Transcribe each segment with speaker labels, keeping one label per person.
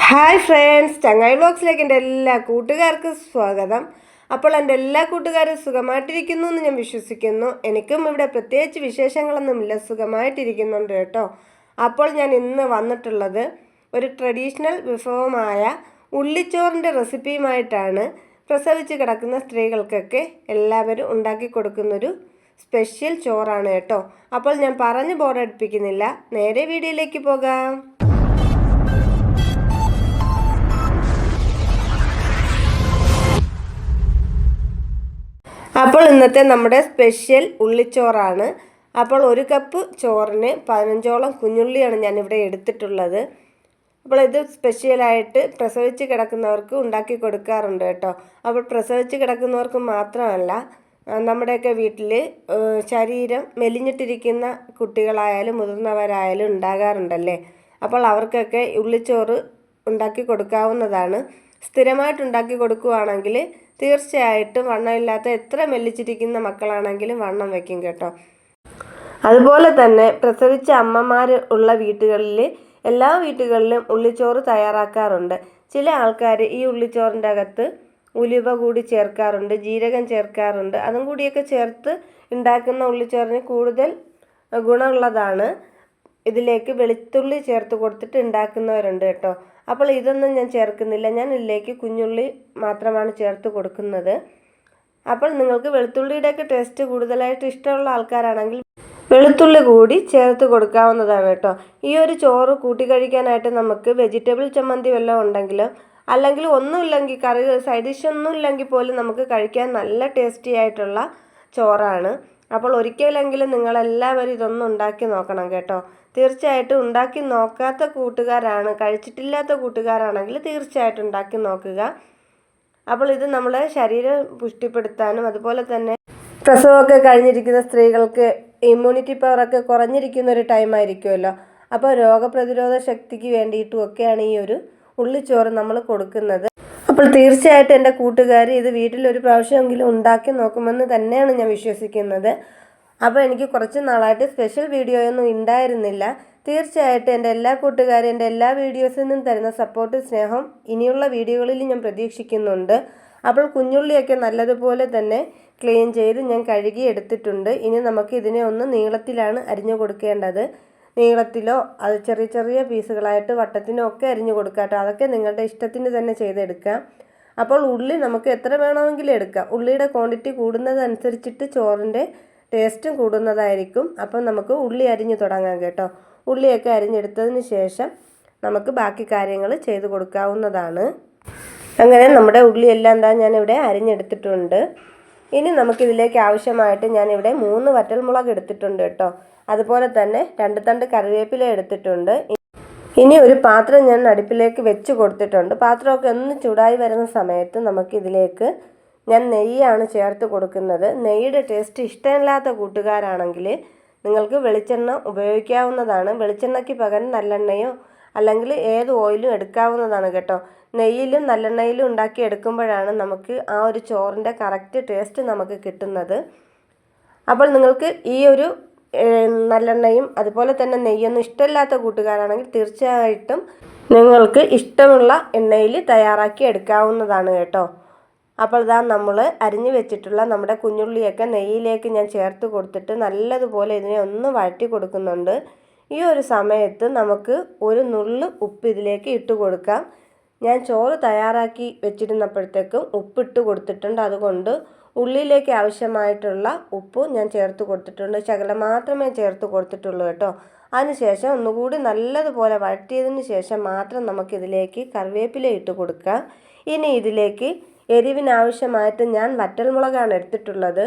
Speaker 1: Hi friends ചങ്ങായി ബ്ലോഗ്സിലേക്ക് എന്റെ എല്ലാ കൂട്ടുകാർക്കും സ്വാഗതം. അപ്പോൾ എന്റെ എല്ലാ കൂട്ടുകാരും സുഖമായിട്ടിരിക്കുന്നു എന്ന് ഞാൻ വിശ്വസിക്കുന്നു. എനിക്കും ഇവിടെ പ്രത്യേകിച്ച് വിശേഷങ്ങളൊന്നുമില്ല സുഖമായിട്ടിരിക്കുന്നുണ്ട് കേട്ടോ. അപ്പോൾ ഞാൻ ഇന്ന് വന്നിട്ടുള്ളത് ഒരു ട്രഡീഷണൽ വിഭവമായ ഉള്ളിച്ചോറിന്റെ റെസിപ്പിയുമായിട്ടാണ്. പ്രസവിച്ച് കിടക്കുന്ന സ്ത്രീകൾക്കൊക്കെ എല്ലാവരും ഉണ്ടാക്കി കൊടുക്കുന്നൊരു സ്പെഷ്യൽ ചോറാണ് കേട്ടോ. അപ്പോൾ ഞാൻ പറഞ്ഞ് ബോറടിപ്പിക്കുന്നില്ല. നേരെ വീഡിയോയിലേക്ക് പോകാം. അപ്പോൾ ഇന്നത്തെ നമ്മുടെ സ്പെഷ്യൽ ഉള്ളിച്ചോറാണ്. അപ്പോൾ ഒരു കപ്പ് ചോറിന് പതിനഞ്ചോളം കുഞ്ഞുള്ളിയാണ് ഞാനിവിടെ എടുത്തിട്ടുള്ളത്. അപ്പോൾ ഇത് സ്പെഷ്യലായിട്ട് പ്രസവിച്ച് കിടക്കുന്നവർക്ക് ഉണ്ടാക്കി കൊടുക്കാറുണ്ട് കേട്ടോ. അപ്പോൾ പ്രസവിച്ച് കിടക്കുന്നവർക്ക് മാത്രമല്ല നമ്മുടെയൊക്കെ വീട്ടിൽ ശരീരം മെലിഞ്ഞിട്ടിരിക്കുന്ന കുട്ടികളായാലും മുതിർന്നവരായാലും ഉണ്ടാകാറുണ്ടല്ലേ? അപ്പോൾ അവർക്കൊക്കെ ഉള്ളിച്ചോറ് ഉണ്ടാക്കി കൊടുക്കാവുന്നതാണ്. സ്ഥിരമായിട്ട് ഉണ്ടാക്കി കൊടുക്കുകയാണെങ്കിൽ തീർച്ചയായിട്ടും വണ്ണമില്ലാത്ത എത്ര മെല്ലിച്ചിരിക്കുന്ന മക്കളാണെങ്കിലും വണ്ണം വയ്ക്കും കേട്ടോ. അതുപോലെ തന്നെ പ്രസവിച്ച അമ്മമാർ ഉള്ള വീട്ടുകളിൽ എല്ലാ വീട്ടുകളിലും ഉള്ളിച്ചോറ് തയ്യാറാക്കാറുണ്ട്. ചില ആൾക്കാർ ഈ ഉള്ളിച്ചോറിന്റെ അകത്ത് ഉലുവ കൂടി ചേർക്കാറുണ്ട് ജീരകം ചേർക്കാറുണ്ട്. അതും കൂടിയൊക്കെ ചേർത്ത് ഉണ്ടാക്കുന്ന ഉള്ളിച്ചോറിന് കൂടുതൽ ഗുണമുള്ളതാണ്. ഇതിലേക്ക് വെളുത്തുള്ളി ചേർത്ത് കൊടുത്തിട്ട് ഉണ്ടാക്കുന്നവരുണ്ട് കേട്ടോ. അപ്പോൾ ഇതൊന്നും ഞാൻ ചേർക്കുന്നില്ല. ഞാൻ ഇതിലേക്ക് കുഞ്ഞുള്ളി മാത്രമാണ് ചേർത്ത് കൊടുക്കുന്നത്. അപ്പോൾ നിങ്ങൾക്ക് വെളുത്തുള്ളിയുടെയൊക്കെ ടേസ്റ്റ് കൂടുതലായിട്ട് ഇഷ്ടമുള്ള ആൾക്കാരാണെങ്കിൽ വെളുത്തുള്ളി കൂടി ചേർത്ത് കൊടുക്കാവുന്നതാണ് കേട്ടോ. ഈ ഒരു ചോറ് കൂട്ടി കഴിക്കാനായിട്ട് നമുക്ക് വെജിറ്റബിൾ ചമ്മന്തി വല്ലതും ഉണ്ടെങ്കിലും അല്ലെങ്കിൽ ഒന്നുമില്ലെങ്കിൽ കറി സൈഡ് ഡിഷ് ഒന്നും ഇല്ലെങ്കിൽ പോലും നമുക്ക് കഴിക്കാൻ നല്ല ടേസ്റ്റി ആയിട്ടുള്ള ചോറാണ്. അപ്പോൾ ഒരിക്കലെങ്കിലും നിങ്ങളെല്ലാവരും ഇതൊന്നും ഉണ്ടാക്കി നോക്കണം കേട്ടോ. തീർച്ചയായിട്ടും ഉണ്ടാക്കി നോക്കാത്ത കൂട്ടുകാരാണ് കഴിച്ചിട്ടില്ലാത്ത കൂട്ടുകാരാണെങ്കിൽ തീർച്ചയായിട്ടും ഉണ്ടാക്കി നോക്കുക. അപ്പോൾ ഇത് നമ്മളെ ശരീരം പുഷ്ടിപ്പെടുത്താനും അതുപോലെ തന്നെ പ്രസവമൊക്കെ കഴിഞ്ഞിരിക്കുന്ന സ്ത്രീകൾക്ക് ഇമ്മ്യൂണിറ്റി പവറൊക്കെ കുറഞ്ഞിരിക്കുന്ന ഒരു ടൈം ആയിരിക്കുമല്ലോ. അപ്പോൾ രോഗപ്രതിരോധ ശക്തിക്ക് വേണ്ടിയിട്ടും ഒക്കെയാണ് ഈ ഒരു ഉള്ളിച്ചോറ് നമ്മൾ കൊടുക്കുന്നത്. അപ്പോൾ തീർച്ചയായിട്ടും എന്റെ കൂട്ടുകാർ ഇത് വീട്ടിൽ ഒരു പ്രാവശ്യമെങ്കിലും ഉണ്ടാക്കി നോക്കുമെന്ന് തന്നെയാണ് ഞാൻ വിശ്വസിക്കുന്നത്. അപ്പോൾ എനിക്ക് കുറച്ച് നാളായിട്ട് സ്പെഷ്യൽ വീഡിയോ ഒന്നും ഉണ്ടായിരുന്നില്ല. തീർച്ചയായിട്ടും എന്റെ എല്ലാ കൂട്ടുകാരും എന്റെ എല്ലാ വീഡിയോസിൽ നിന്നും തരുന്ന സപ്പോർട്ട് സ്നേഹം ഇനിയുള്ള വീഡിയോകളിൽ ഞാൻ പ്രതീക്ഷിക്കുന്നുണ്ട്. അപ്പോൾ കുഞ്ഞുള്ളിയൊക്കെ നല്ലതുപോലെ തന്നെ ക്ലീൻ ചെയ്ത് ഞാൻ കഴുകി എടുത്തിട്ടുണ്ട്. ഇനി നമുക്ക് ഇതിനെ ഒന്ന് നീളത്തിലാണ് അരിഞ്ഞു കൊടുക്കേണ്ടത്. നീളത്തിലോ അത് ചെറിയ ചെറിയ പീസുകളായിട്ട് വട്ടത്തിനോ ഒക്കെ അരിഞ്ഞു കൊടുക്കാം കേട്ടോ. അതൊക്കെ നിങ്ങളുടെ ഇഷ്ടത്തിന് തന്നെ ചെയ്തെടുക്കാം. അപ്പോൾ ഉള്ളി നമുക്ക് എത്ര വേണമെങ്കിലും എടുക്കാം. ഉള്ളിയുടെ ക്വാണ്ടിറ്റി കൂടുന്നതനുസരിച്ചിട്ട് ചോറിന്റെ ടേസ്റ്റും കൂടുന്നതായിരിക്കും. അപ്പം നമുക്ക് ഉള്ളി അരിഞ്ഞു തുടങ്ങാം കേട്ടോ. ഉള്ളിയൊക്കെ അരിഞ്ഞെടുത്തതിന് ശേഷം നമുക്ക് ബാക്കി കാര്യങ്ങൾ ചെയ്തു കൊടുക്കാവുന്നതാണ്. അങ്ങനെ നമ്മുടെ ഉള്ളിയെല്ലാം എന്താ ഞാനിവിടെ അരിഞ്ഞെടുത്തിട്ടുണ്ട്. ഇനി നമുക്കിതിലേക്ക് ആവശ്യമായിട്ട് ഞാനിവിടെ മൂന്ന് വറ്റൽമുളക് എടുത്തിട്ടുണ്ട് കേട്ടോ. അതുപോലെ തന്നെ രണ്ട് തണ്ട് കറിവേപ്പില എടുത്തിട്ടുണ്ട്. ഇനി ഒരു പാത്രം ഞാൻ അടുപ്പിലേക്ക് വെച്ച് കൊടുത്തിട്ടുണ്ട്. പാത്രമൊക്കെ ഒന്ന് ചൂടായി വരുന്ന സമയത്ത് നമുക്കിതിലേക്ക് ഞാൻ നെയ്യാണ് ചേർത്ത് കൊടുക്കുന്നത്. നെയ്യുടെ ടേസ്റ്റ് ഇഷ്ടമില്ലാത്ത കൂട്ടുകാരാണെങ്കിൽ നിങ്ങൾക്ക് വെളിച്ചെണ്ണ ഉപയോഗിക്കാവുന്നതാണ്. വെളിച്ചെണ്ണയ്ക്ക് പകരം നല്ലെണ്ണയോ അല്ലെങ്കിൽ ഏത് ഓയിലും എടുക്കാവുന്നതാണ് കേട്ടോ. നെയ്യിലും നല്ലെണ്ണയിലും ഉണ്ടാക്കി എടുക്കുമ്പോഴാണ് നമുക്ക് ആ ഒരു ചോറിന്റെ കറക്റ്റ് ടേസ്റ്റ് നമുക്ക് കിട്ടുന്നത്. അപ്പോൾ നിങ്ങൾക്ക് ഈ ഒരു നല്ലെണ്ണയും അതുപോലെ തന്നെ നെയ്യൊന്നും ഇഷ്ടമില്ലാത്ത കൂട്ടുകാരാണെങ്കിൽ തീർച്ചയായിട്ടും നിങ്ങൾക്ക് ഇഷ്ടമുള്ള എണ്ണയിൽ തയ്യാറാക്കി എടുക്കാവുന്നതാണ് കേട്ടോ. അപ്പോൾ ഇതാ നമ്മൾ അരിഞ്ഞു വെച്ചിട്ടുള്ള നമ്മുടെ കുഞ്ഞുള്ളിയൊക്കെ നെയ്യിലേക്ക് ഞാൻ ചേർത്ത് കൊടുത്തിട്ട് നല്ലതുപോലെ ഇതിനെ ഒന്ന് വഴറ്റി കൊടുക്കുന്നുണ്ട്. ഈ ഒരു സമയത്ത് നമുക്ക് ഒരു നുള്ള് ഉപ്പ് ഇതിലേക്ക് ഇട്ട് കൊടുക്കാം. ഞാൻ ചോറ് തയ്യാറാക്കി വെച്ചിരുന്നപ്പോഴത്തേക്കും ഉപ്പിട്ട് കൊടുത്തിട്ടുണ്ട്. അതുകൊണ്ട് ഉള്ളിലേക്ക് ആവശ്യമായിട്ടുള്ള ഉപ്പ് ഞാൻ ചേർത്ത് കൊടുത്തിട്ടുണ്ട്. ശകലം മാത്രമേ ചേർത്ത് കൊടുത്തിട്ടുള്ളൂ കേട്ടോ. അതിനുശേഷം ഒന്നുകൂടി നല്ലതുപോലെ വഴറ്റിയതിന് ശേഷം മാത്രം നമുക്കിതിലേക്ക് കറിവേപ്പില ഇട്ട് കൊടുക്കാം. ഇനി ഇതിലേക്ക് എരിവിനാവശ്യമായിട്ട് ഞാൻ വറ്റൽമുളകാണ് എടുത്തിട്ടുള്ളത്.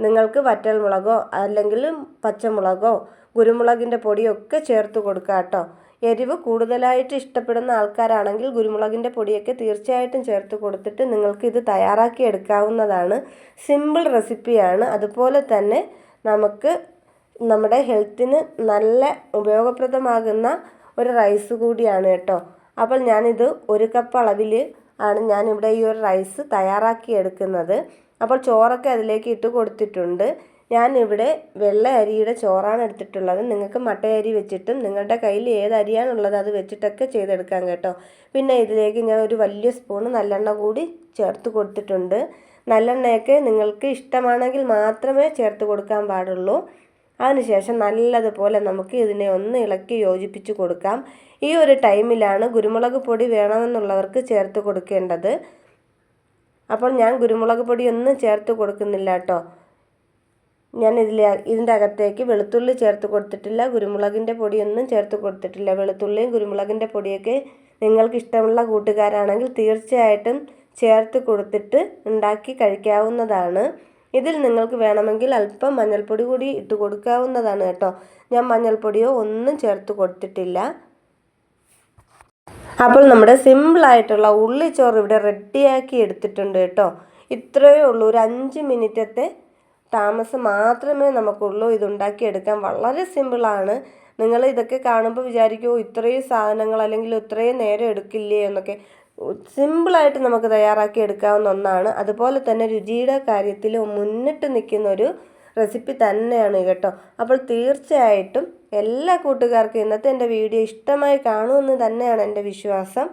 Speaker 1: നിങ്ങൾക്ക് വറ്റൽമുളകോ അല്ലെങ്കിൽ പച്ചമുളകോ കുരുമുളകിന്റെ പൊടിയൊക്കെ ചേർത്ത് കൊടുക്കുക കേട്ടോ. എരിവ് കൂടുതലായിട്ട് ഇഷ്ടപ്പെടുന്ന ആൾക്കാരാണെങ്കിൽ കുരുമുളകിന്റെ പൊടിയൊക്കെ തീർച്ചയായിട്ടും ചേർത്ത് കൊടുത്തിട്ട് നിങ്ങൾക്ക് ഇത് തയ്യാറാക്കി എടുക്കാവുന്നതാണ്. സിമ്പിൾ റെസിപ്പിയാണ് അതുപോലെ തന്നെ നമുക്ക് നമ്മുടെ ഹെൽത്തിന് നല്ല ഉപയോഗപ്രദമാകുന്ന ഒരു റൈസ് കൂടിയാണ് കേട്ടോ. അപ്പോൾ ഞാനിത് ഒരു കപ്പ് അളവിൽ ആണ് ഞാനിവിടെ ഈ ഒരു റൈസ് തയ്യാറാക്കി എടുക്കുന്നത്. അപ്പോൾ ചോറൊക്കെ അതിലേക്ക് ഇട്ട് കൊടുത്തിട്ടുണ്ട്. ഞാനിവിടെ വെള്ള അരിയുടെ ചോറാണ് എടുത്തിട്ടുള്ളത്. നിങ്ങൾക്ക് മട്ടയരി വെച്ചിട്ടും നിങ്ങളുടെ കയ്യിൽ ഏത് അരിയാണുള്ളത് അത് വെച്ചിട്ടൊക്കെ ചെയ്തെടുക്കാം കേട്ടോ. പിന്നെ ഇതിലേക്ക് ഞാൻ ഒരു വലിയ സ്പൂണ് നല്ലെണ്ണ കൂടി ചേർത്ത് കൊടുത്തിട്ടുണ്ട്. നല്ലെണ്ണയൊക്കെ നിങ്ങൾക്ക് ഇഷ്ടമാണെങ്കിൽ മാത്രമേ ചേർത്ത് കൊടുക്കാൻ പാടുള്ളൂ. അതിനുശേഷം നല്ലതുപോലെ നമുക്ക് ഇതിനെ ഒന്ന് ഇളക്കി യോജിപ്പിച്ച് കൊടുക്കാം. ഈ ഒരു ടൈമിലാണ് കുരുമുളക് പൊടി വേണമെന്നുള്ളവർക്ക് ചേർത്ത് കൊടുക്കേണ്ടത്. അപ്പോൾ ഞാൻ കുരുമുളക് പൊടിയൊന്നും ചേർത്ത് കൊടുക്കുന്നില്ല കേട്ടോ. ഞാൻ ഇതിൽ ഇതിന്റെ അകത്തേക്ക് വെളുത്തുള്ളി ചേർത്ത് കൊടുത്തിട്ടില്ല കുരുമുളകിന്റെ പൊടിയൊന്നും ചേർത്ത് കൊടുത്തിട്ടില്ല. വെളുത്തുള്ളിയും കുരുമുളകിന്റെ പൊടിയൊക്കെ നിങ്ങൾക്ക് ഇഷ്ടമുള്ള കൂട്ടുകാരാണെങ്കിൽ തീർച്ചയായിട്ടും ചേർത്ത് കൊടുത്തിട്ട് ഉണ്ടാക്കി കഴിക്കാവുന്നതാണ്. ഇതിൽ നിങ്ങൾക്ക് വേണമെങ്കിൽ അല്പം മഞ്ഞൾപ്പൊടി കൂടി ഇട്ട് കൊടുക്കാവുന്നതാണ് കേട്ടോ. ഞാൻ മഞ്ഞൾപ്പൊടിയോ ഒന്നും ചേർത്ത് കൊടുത്തിട്ടില്ല. അപ്പോൾ നമ്മുടെ സിമ്പിളായിട്ടുള്ള ഉള്ളിച്ചോറ് ഇവിടെ റെഡിയാക്കി എടുത്തിട്ടുണ്ട് കേട്ടോ. ഇത്രയേ ഉള്ളൂ. ഒരു അഞ്ച് മിനിറ്റത്തെ താമസം മാത്രമേ നമുക്കുള്ളൂ. ഇതുണ്ടാക്കി എടുക്കാൻ വളരെ സിമ്പിളാണ് നിങ്ങൾ ഇതൊക്കെ കാണുമ്പോൾ വിചാരിക്കുമോ ഇത്രയും സാധനങ്ങൾ അല്ലെങ്കിൽ ഇത്രയും നേരം എടുക്കില്ലേ എന്നൊക്കെ. സിമ്പിളായിട്ട് നമുക്ക് തയ്യാറാക്കി എടുക്കാവുന്ന ഒന്നാണ്. അതുപോലെ തന്നെ രുചിയുടെ കാര്യത്തിൽ മുന്നിട്ട് നിൽക്കുന്ന ഒരു റെസിപ്പി തന്നെയാണ് കേട്ടോ. അപ്പോൾ തീർച്ചയായിട്ടും എല്ലാ കൂട്ടുകാർക്കും ഇന്നത്തെ എന്റെ വീഡിയോ ഇഷ്ടമായി കാണുമെന്ന് തന്നെയാണ് എന്റെ വിശ്വാസം.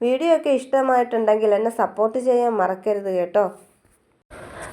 Speaker 1: വീഡിയോ ഒക്കെ ഇഷ്ടമായിട്ടുണ്ടെങ്കിൽ എന്നെ സപ്പോർട്ട് ചെയ്യാൻ മറക്കരുത് കേട്ടോ.